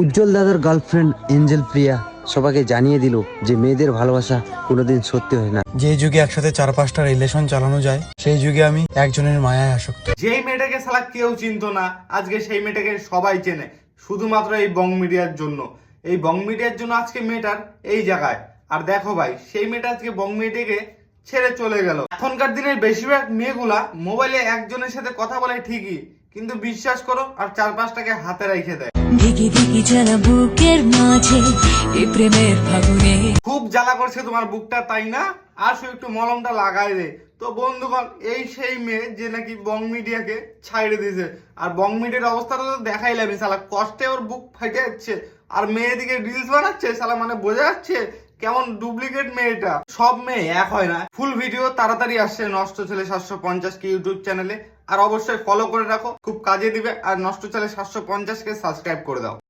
উজ্জ্বল দাদার girlfriend Angel প্রিয়া সবাইকে জানিয়ে দিল যে মেয়েদের ভালোবাসা কোনোদিন সত্যি হয় না। যে যুগে একসাথে চার পাঁচটা রিলেশন চালানো যায় সেই যুগে আমি একজনের মায়ায় আসক্ত। যেই মেয়েটাকে সালা কেউ চিনতো না আজকে সেই মেয়েটাকে সবাই চেনে শুধুমাত্র এই বং মিডিয়ার জন্য। এই বং মিডিয়ার জন্য আজকে মেয়েটার এই জায়গায়। আর দেখো ভাই সেই মেয়েটা আজকে বং মিডিয়াকে ছেড়ে চলে গেল। এখনকার দিনের বেশিরভাগ মেয়েগুলা মোবাইলে একজনের সাথে কথা বলে ঠিকই কিন্তু বিশ্বাস করো আর চার পাঁচটাকে হাতে রেখে দেয়। দিগি দিগি জ্বালা বুকের মাঝে এ প্রেমের ফাগুনে। খুব জ্বালা করছে তোমার বুকটা তাই না? আসো একটু মলমটা লাগাই দে। তো বন্ধুগণ এই সেই মেয়ে যে নাকি বং মিডিয়াকে ছাইড়ে দিয়েছে। আর বং মিডিয়ার অবস্থাটা তো দেখাই দেখাইলাম সালা কষ্টে ওর বুক ফাইটে যাচ্ছে। আর মেয়েদিকে রিলস বানাচ্ছে সালা মানে বোঝা যাচ্ছে কেমন ডুপ্লিকেট মেয়েটা? সব মেয়ে এক হয় না। ফুল ভিডিও তাড়াতাড়ি আসছে নষ্ট ছেলে সাতশো পঞ্চাশ কে ইউটিউব চ্যানেলে। আর অবশ্যই ফলো করে রাখো, খুব কাজে দিবে। আর নষ্ট ছেলে সাতশো পঞ্চাশ কে সাবস্ক্রাইব করে দাও।